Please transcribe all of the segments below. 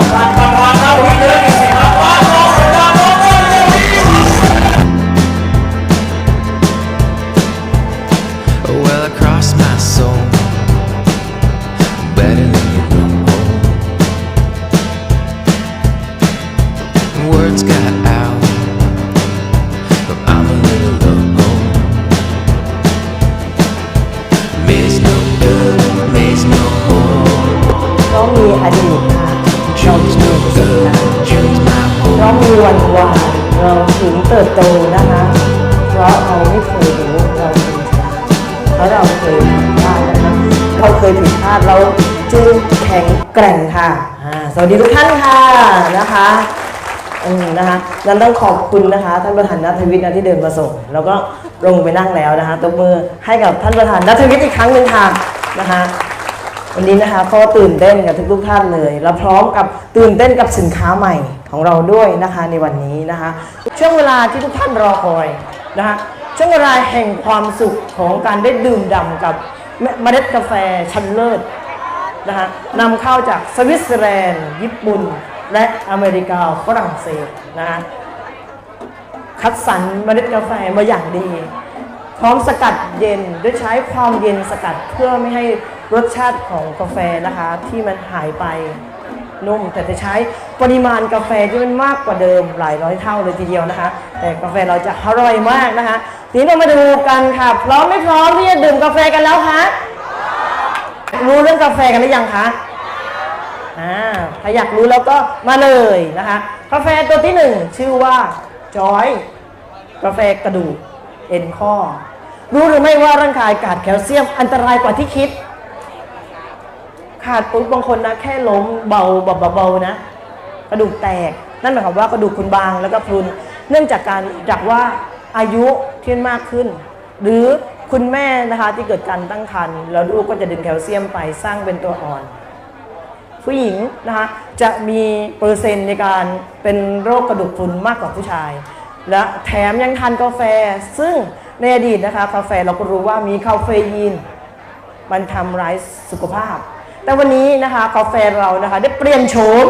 ดู เราไม่เคยรู้เราเพราะเราเคยผิดพลาดนะคะเราเคยผิดพลาดเราจึงแข็งแกร่งค่ะอ่าสวัสดีทุกท่านค่ะนะคะอืมนะคะนั้นต้องขอบคุณนะคะท่านประธานนัทวิทย์นะที่เดินมาส่ง แล้วก็ลงไปนั่งแล้วนะคะตบมือให้กับท่านประธานนัทวิทย์อีกครั้งหนึ่งค่ะนะคะวันนี้นะคะก็ตื่นเต้นกับทุกๆท่านเลย และพร้อมกับตื่นเต้นกับสินค้าใหม่ของเราด้วยนะคะในวันนี้นะคะ ช่วงเวลาที่ทุกท่านรอคอยนะคะ ช่วงเวลาแห่งความสุขของการได้ดื่มด่ำกับเมล็ดกาแฟชั้นเลิศนะคะนำเข้าจากสวิตเซอร์แลนด์ ญี่ปุ่น และอเมริกาฝรั่งเศสนะคะคัดสรรเมล็ดกาแฟมาอย่างดี พร้อมสกัดเย็นด้วยใช้ความเย็นสกัดเพื่อไม่ให้รสชาติของกาแฟนะคะที่มันหายไปนุ่ม แต่จะใช้ปริมาณกาแฟที่มันมากกว่าเดิมหลายร้อยเท่าเลยทีเดียวนะคะ แต่กาแฟเราจะอร่อยมากนะคะ ทีนี้เรามาดูกันค่ะพร้อมไม่พร้อมที่จะดื่มกาแฟกันแล้วคะรู้เรื่องกาแฟกันหรือยังคะอ่าถ้าอยากรู้แล้วก็มาเลยนะคะ กาแฟตัวที่หนึ่งชื่อว่าจอยกาแฟกระดูกเอ็นข้อ รู้หรือไม่ว่าร่างกายขาดแคลเซียมอันตรายกว่าที่คิด ขาดปุ๊บบางคนนะแค่ล้มเบาเบาๆนะ กระดูกแตก นั่นหมายความว่ากระดูกคุณบางแล้วก็พรุน เนื่องจากการจากว่าอายุ ที่มากขึ้น หรือคุณแม่นะคะที่เกิดการตั้งครรภ์แล้วลูกก็จะดึงแคลเซียมไปสร้างเป็นตัวอ่อน ผู้หญิงนะคะจะมีเปอร์เซ็นต์ในการเป็นโรคกระดูกพรุนมากกว่าผู้ชาย และแถมยังทานกาแฟ ซึ่งในอดีตนะคะกาแฟเราก็รู้ว่ามีคาเฟอีน มันทำร้ายสุขภาพ แต่วันนี้นะคะกาแฟเรานะคะได้เปลี่ยนโฉม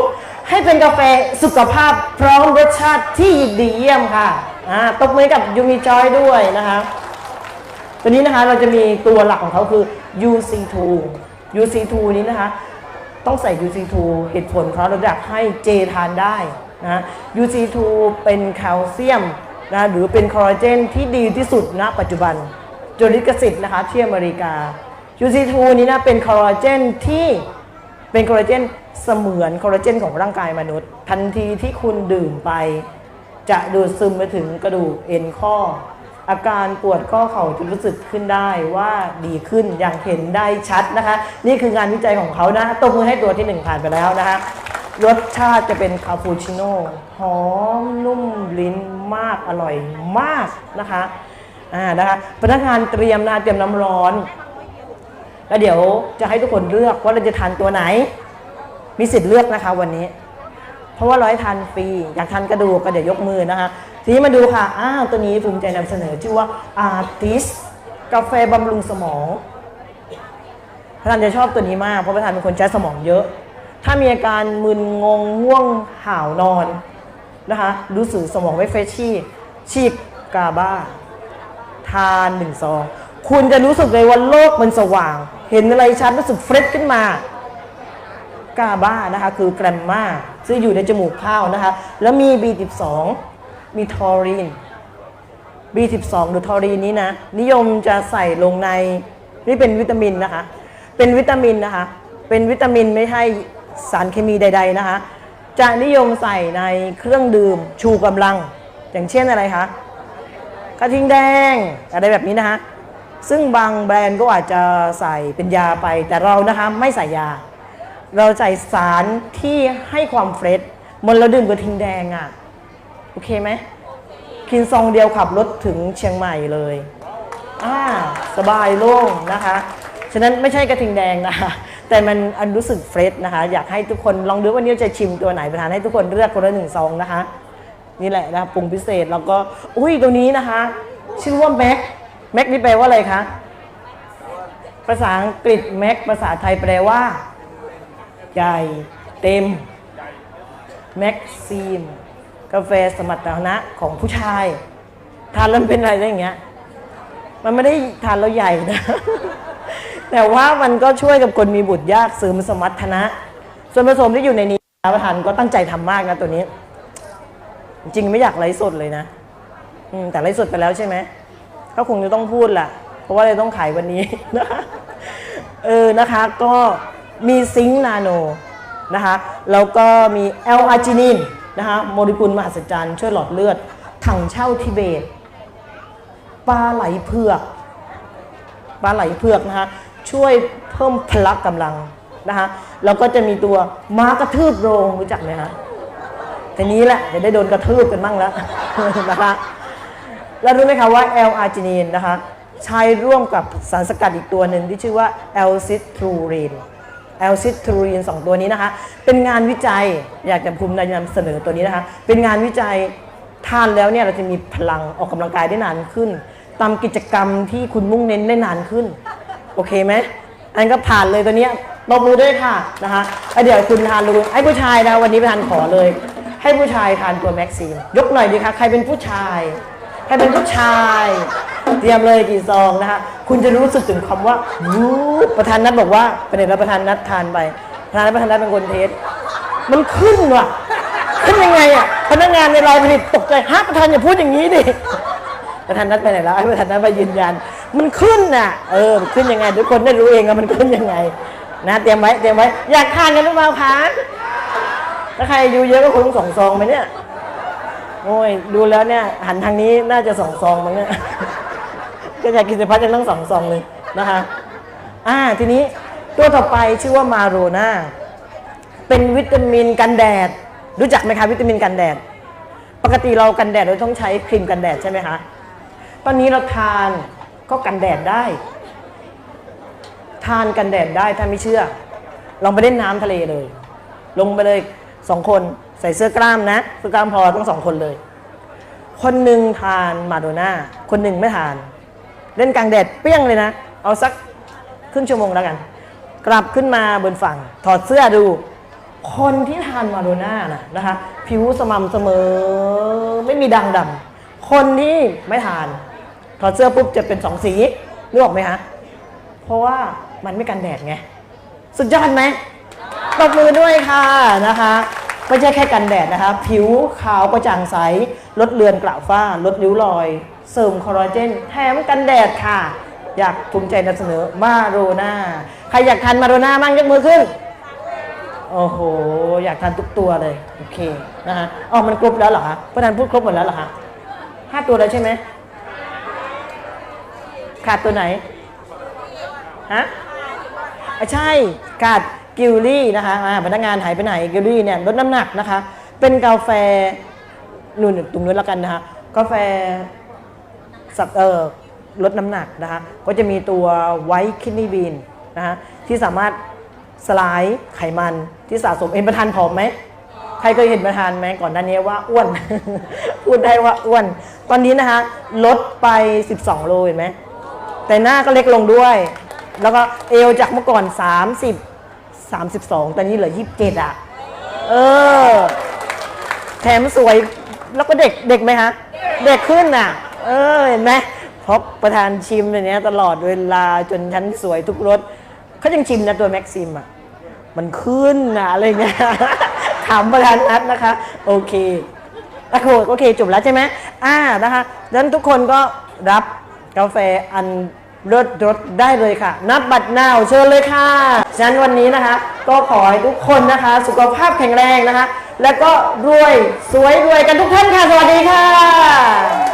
ให้เป็นกาแฟสุขภาพพร้อมรสชาติที่ดีเยี่ยมค่ะ อ่าตบมือกับยูมิจอยด้วยนะคะตัวนี้นะคะเราจะมีตัวหลักของเขาคือ UC2 UC2 นี้นะคะ ต้องใส่ UC2 เหตุผลเพราะเราอยากให้เจทานได้นะ UC2 เป็นแคลเซียมนะหรือเป็นคอลลาเจนที่ดีที่สุดณปัจจุบันจดลิขสิทธิ์นะคะที่อเมริกา UC2 นี้นะเป็นคอลลาเจนที่เป็นคอลลาเจนเสมือนคอลลาเจนของร่างกายมนุษย์ ทันทีที่คุณดื่มไป จะดูดซึมไปถึงกระดูกเอ็นข้อ อาการปวดข้อเข่าจะรู้สึกขึ้นได้ว่าดีขึ้นอย่างเห็นได้ชัดนะคะ นี่คืองานวิจัยของเขานะตบมือให้ตัวที่หนึ่งผ่านไปแล้วนะคะรสชาติจะเป็นคาปูชิโน่หอมนุ่มลิ้นมากอร่อยมากนะคะอ่านะคะพนักงานเตรียมนะเตรียมน้ำร้อน แล้วเดี๋ยวจะให้ทุกคนเลือกว่าเราจะทานตัวไหน มีสิทธิ์เลือกนะคะวันนี้ เพราะว่าร้อยทานฟรีอยากทานกระดูกก็เดี๋ยวยกมือนะคะ ทีนี้มาดูค่ะอ้าวตัวนี้ภูมิใจนำเสนอชื่อว่า Artis กาแฟบำรุงสมองพระธานจะชอบตัวนี้มากเพราะพระธานเป็นคนใช้สมองเยอะ ถ้ามีอาการมึนงงง่วงห่าวนอนนะคะรู้สึกสมองไม่เฟรชชี่ชีกกาบ้า ทานหนึ่งซอง คุณจะรู้สึกเลยว่าโลกมันสว่าง เห็นอะไรชัดรู้สึกเฟรชขึ้นมา กาบ้านะคะคือแกรมมาซึ่งอยู่ในจมูกข้าวนะคะ แล้วมี B12 มีทอรีน B12 หรือทอรีนนี้นะ นิยมจะใส่ลงในนี่เป็นวิตามินนะคะ เป็นวิตามินนะคะ เป็นวิตามินไม่ใช่สารเคมีใด ๆนะคะ จะนิยมใส่ในเครื่องดื่มชูกำลัง อย่างเช่นอะไรคะกระทิงแดงอะไรแบบนี้นะคะซึ่งบางแบรนด์ก็อาจจะใส่เป็นยาไป แต่เรานะคะไม่ใส่ยา เราใส่สารที่ให้ความเฟรชมันเราดื่มกระทิงแดงอะ่ะ โอเคไหมกินซองเดียวขับรถถึงเชียงใหม่เลยอ่าสบายโล่งนะคะ ฉะนั้นไม่ใช่กระทิงแดงนะคะแต่มันอันรู้สึกเฟรชนะคะ อยากให้ทุกคนลองดูวันนี้จะชิมตัวไหนประธานให้ทุกคนเลือกคนละหนึ่งซองนะคะ นี่แหละนะคะปรุงพิเศษแล้วก็อุ้ยตัวนี้นะคะ ชื่อว่าแม็กแม็กนี่แปลว่าอะไรคะภาษาอังกฤษแม็กภาษาไทยแปลว่า ใหญ่ เต็ม แม็กซีม กาแฟสมรรถนะของผู้ชาย ทานแล้วเป็นอะไรได้อย่างเงี้ย มันไม่ได้ทานแล้วใหญ่นะ แต่ว่ามันก็ช่วยกับคนมีบุตรยากเสริมสมรรถนะ ส่วนผสมที่อยู่ในนี้ประธานก็ตั้งใจทำมากนะตัวนี้ จริงไม่อยากไลฟ์สดเลยนะอืแต่ไลฟ์สดไปแล้วใช่ไหมก็คงจะต้องพูดแหละเพราะว่าเลยต้องขายวันนี้นะเออนะคะก็ มีซิงค์นาโนนะคะแล้วก็มีแอลอาร์จินินนะคะโมเลกุลมหัศจรรย์ช่วยหลอดเลือด ถังเช่าทิเบตปลาไหลเผือกปลาไหลเผือกนะคะช่วยเพิ่มพละกำลังนะคะแล้วก็จะมีตัวม้ากระทืบโรงรู้จักไหมคะทีนี้แหละจะได้โดนกระทืบกันบ้างแล้วนะคะแล้วรู้ไหมคะว่า L อาร์จินีนนะคะใช้ร่วมกับสารสกัดอีกตัวหนึ่งที่ชื่อว่า L ซิทรูรีน L ซิทรูรีนสองตัวนี้นะคะ เป็นงานวิจัยอยากจะภูมิใจนำเสนอตัวนี้นะคะ เป็นงานวิจัยทานแล้วเนี่ยเราจะมีพลังออกกำลังกายได้นานขึ้นตามกิจกรรมที่คุณมุ่งเน้นได้นานขึ้น โอเคไหมอันก็ผ่านเลยตัวเนี้ยตบมือด้วยค่ะนะคะแล้วเดี๋ยวคุณทานดูไอ้ผู้ชายนะวันนี้ประธานขอเลย ให้ผู้ชายทานตัวแม็กซีนยกหน่อยดีคะใครเป็นผู้ชาย ใครเป็นผู้ชาย เตรียมเลยกี่ซองนะคะคุณจะรู้สึกถึงคำว่าวูประธานนัดบอกว่าเป็นเด็กแล้วประธานนัดทานไปประธานนัดประธานนัดเป็นคนเทสมันขึ้นว่ะขึ้นยังไงอะพนักงานในรายผลิตตกใจฮะประธานอย่าพูดอย่างนี้ดิประธานนัดไปไหนแล้วให้ประธานนัดมายืนยัน มันขึ้นน่ะ เออขึ้นยังไงทุกคนได้รู้เองว่ามันขึ้นยังไง นะเตรียมไว้เตรียมไว้ อยากทานกันหรือเปล่าคะถ้าใครอายุเยอะก็คงสองซองไหมเนี่ยโอ้ยดูแล้วเนี่ย หันทางนี้น่าจะสองซองมั้งเนี่ย ก็อยากกินสพัดจะต้องสองซองเลยนะคะอ่าทีนี้ตัวต่อไปชื่อว่ามาโรนาเป็นวิตามินกันแดด รู้จักไหมคะวิตามินกันแดด ปกติเรากันแดดเราต้องใช้ครีมกันแดดใช่ไหมคะตอนนี้เราทานก็กันแดดได้ ทานกันแดดได้ถ้าไม่เชื่อ ลองไปเล่นน้ำทะเลเลย ลงไปเลยสองคนใส่เสื้อกล้ามนะเสื้อกล้ามพอทั้งสองคนเลย คนหนึ่งทานมาโดน่าคนหนึ่งไม่ทาน เล่นกลางแดดเปรี้ยงเลยนะ เอาสักครึ่งชั่วโมงแล้วกัน กลับขึ้นมาบนฝั่ง ถอดเสื้อดู คนที่ทานมาโดน่านะนะคะ ผิวสม่ำเสมอ ไม่มีดังดำคนที่ไม่ทาน ถอดเสื้อปุ๊บจะเป็นสองสีนึกออกไหมคะเพราะว่ามันไม่กันแดดไง สุดยอดไหมตบมือด้วยค่ะนะคะไม่ใช่แค่กันแดดนะคะ ผิวขาวกระจ่างใส ลดเลือนกระฝ้า ลดริ้วรอย เสริมคอลลาเจนแถมกันแดดค่ะ อยากภูมิใจนำเสนอมาโรนาใครอยากทานมาโรนามั่งยกมือขึ้น โอ้โห อยากทานทุกตัวเลย โอเคนะคะอ๋อมันครบแล้วเหรอคะประธานพูดครบหมดแล้วเหรอคะห้าตัวแล้วใช่ไหมขาดตัวไหนฮะใช่ขาดกิลลี่นะคะพนักงานหายไปไหนกิลลี่เนี่ยลดน้ำหนักนะคะ เป็นกาแฟนู่นตรงนู้นแล้วกันนะคะกาแฟ สับเออลดน้ำหนักนะคะก็จะมีตัวไวท์คิดนีบีนนะคะที่สามารถสลายไขมันที่สะสมเอ็นประทานผอมไหมใครเคยเห็นประธานไหมก่อนหน้านี้ว่าอ้วน พูดได้ว่าอ้วน ตอนนี้นะคะลดไป 12 โลเห็นไหมแต่หน้าก็เล็กลงด้วย แล้วก็เอวจากเมื่อก่อน 30 32 ตอนนี้เหลือ 27 อะ เออ แถมสวยแล้วก็เด็กเด็กไหมฮะ เด็กขึ้นน่ะ เออเห็นไหมเพราะประธานชิมอย่างเนี้ยตลอดเวลาจนฉันสวยทุกรสเขายังชิมนะตัวแม็กซิมอะมันขึ้นนะอะไรเงี้ยถามประธานนัดนะคะ โอเคโอเคโอเคจบแล้วใช่ไหมอ่านะคะดังนั้นทุกคนก็รับกาแฟอันเลิศรสได้เลยค่ะ นับบัตรนาวเชิญเลยค่ะฉะนั้นวันนี้นะคะ ก็ขอให้ทุกคนนะคะ สุขภาพแข็งแรงนะคะ แล้วก็รวยสวยรวยกันทุกท่านค่ะ สวัสดีค่ะ